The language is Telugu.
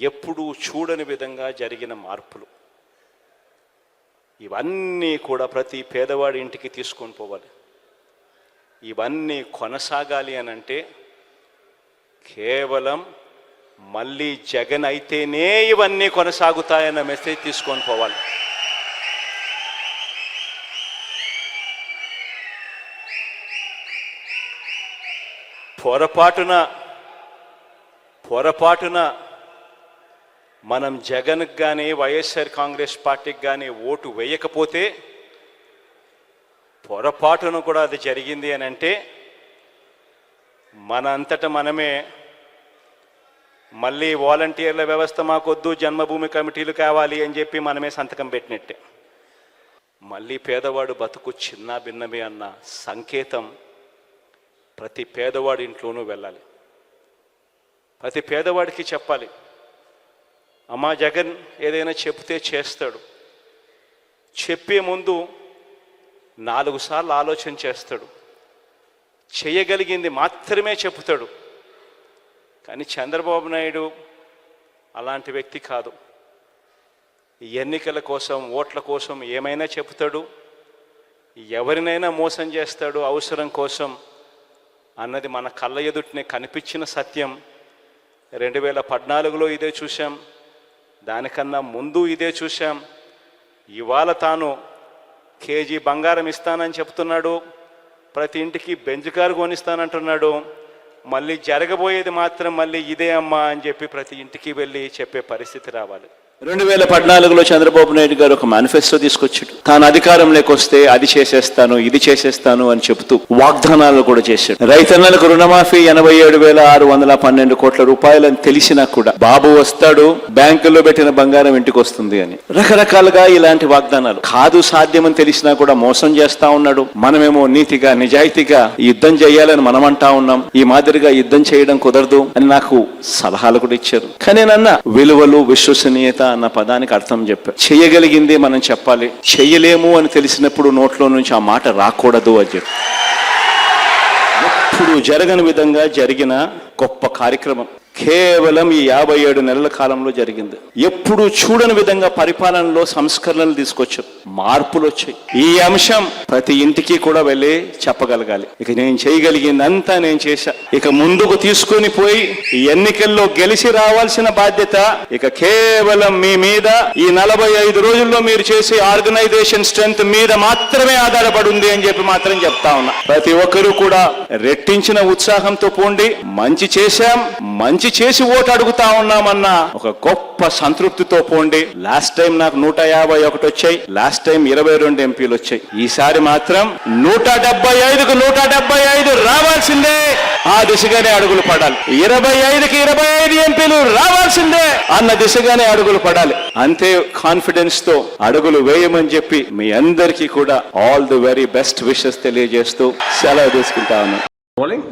ఎప్పుడూ చూడని విధంగా జరిగిన మార్పులు. ఇవన్నీ కూడా ప్రతి పేదవాడి ఇంటికి తీసుకొని పోవాలి. ఇవన్నీ కొనసాగాలి అని అంటే కేవలం మళ్ళీ జగన్ అయితేనే ఇవన్నీ కొనసాగుతాయన్న మెసేజ్ తీసుకొని పోవాలి. పొరపాటున పొరపాటున మనం జగన్కి కానీ వైఎస్ఆర్ కాంగ్రెస్ పార్టీకి కానీ ఓటు వేయకపోతే పొరపాటున కూడా అది జరిగింది అని అంటే మన అంతట మనమే మళ్ళీ వాలంటీర్ల వ్యవస్థ మాకొద్దు జన్మభూమి కమిటీలు కావాలి అని చెప్పి మనమే సంతకం పెట్టినట్టే. మళ్ళీ పేదవాడు బతుకు చిన్న భిన్నమే అన్న సంకేతం ప్రతి పేదవాడి ఇంట్లోనూ వెళ్ళాలి. ప్రతి పేదవాడికి చెప్పాలి. అమ్మా జగన్ ఏదైనా చెప్తే చేస్తాడు. చెప్పే ముందు నాలుగు సార్లు ఆలోచన చేస్తాడు. చేయగలిగింది మాత్రమే చెప్తాడు. కానీ చంద్రబాబు నాయుడు అలాంటి వ్యక్తి కాదు. ఎన్నికల కోసం ఓట్ల కోసం ఏమైనా చెప్తాడు? ఎవరినైనా మోసం చేస్తాడు అవసరం కోసం అన్నది మన కళ్ళ ఎదుటినే కనిపించిన సత్యం. రెండు వేల పద్నాలుగులో ఇదే చూశాం. దానికన్నా ముందు ఇదే చూశాం. ఇవాళ తాను కేజీ బంగారం ఇస్తానని చెప్తున్నాడు. ప్రతి ఇంటికి బెంజ్ కారు కొనిస్తానంటున్నాడు. మళ్ళీ జరగబోయేది మాత్రం మళ్ళీ ఇదే అమ్మా అని చెప్పి ప్రతి ఇంటికి వెళ్ళి చెప్పే పరిస్థితి రావాలి. రెండు వేల పద్నాలుగులో చంద్రబాబు నాయుడు గారు ఒక మేనిఫెస్టో తీసుకొచ్చాడు. తాను అధికారంలోకి వస్తే అది చేసేస్తాను ఇది చేసేస్తాను అని చెబుతూ వాగ్దానాలు కూడా చేశాడు. రైతన్నలకు రుణమాఫీ ఎనభై ఏడు వేల ఆరు వందల పన్నెండు కోట్ల రూపాయలని తెలిసినా కూడా బాబు వస్తాడు బ్యాంకుల్లో పెట్టిన బంగారం ఇంటికి వస్తుంది అని. రకరకాలుగా ఇలాంటి వాగ్దానాలు. కాదు సాధ్యమని తెలిసినా కూడా మోసం చేస్తా ఉన్నాడు. మనమేమో నీతిగా నిజాయితీగా యుద్ధం చేయాలని మనం అంటా ఉన్నాం. ఈ మాదిరిగా యుద్ధం చేయడం కుదరదు అని నాకు సలహాలు కూడా ఇచ్చారు. కానీ నన్న విలువలు విశ్వసనీయత అన్న పదానికి అర్థం చెప్పా చేయగలిగింది మనం చెప్పాలి. చెయ్యలేము అని తెలిసినప్పుడు నోట్లో నుంచి ఆ మాట రాకూడదు అని చెప్పి ఎప్పుడు జరగని విధంగా జరిగిన గొప్ప కార్యక్రమం. కేవలం ఈ యాభై ఏడు నెలల కాలంలో జరిగింది. ఎప్పుడు చూడని విధంగా పరిపాలనలో సంస్కరణలు తీసుకొచ్చాం మార్పులు వచ్చాయి. ఈ అంశం ప్రతి ఇంటికి కూడా వెళ్ళి చెప్పగలగాలి. ఇక నేను చేయగలిగిందంతా నేను చేశా. ఇక ముందుకు తీసుకొని పోయి ఈ ఎన్నికల్లో గెలిచి రావాల్సిన బాధ్యత ఇక కేవలం మీ మీద. ఈ నలభై ఐదు రోజుల్లో మీరు చేసే ఆర్గనైజేషన్ స్ట్రెంగ్త్ మీద మాత్రమే ఆధారపడి ఉంది అని చెప్పి మాత్రం చెప్తా ఉన్నా. ప్రతి ఒక్కరూ కూడా రెట్టించిన ఉత్సాహంతో పోండి. మంచి చేశాం. మంచి చేసి ఓటు అడుగుతా ఉన్నామన్న ఒక గొప్ప సంతృప్తితో పోండి. లాస్ట్ టైం నాకు నూట యాభై ఒకటి వచ్చాయి. లాస్ట్ టైం ఇరవై రెండు ఎంపీలు వచ్చాయి. ఈసారి మాత్రం నూట డెబ్బై ఐదుకు నూట డెబ్బై ఐదు రావాల్సిందే. ఆ దిశగానే అడుగులు పడాలి. ఇరవై ఐదుకి ఇరవై ఐదు ఎంపీలు రావాల్సిందే అన్న దిశగానే అడుగులు పడాలి. అంతే కాన్ఫిడెన్స్తో అడుగులు వేయమని చెప్పి మీ అందరికీ కూడా all the very best wishes తెలియజేస్తూ సెలవు తీసుకుంటా ఉన్నాను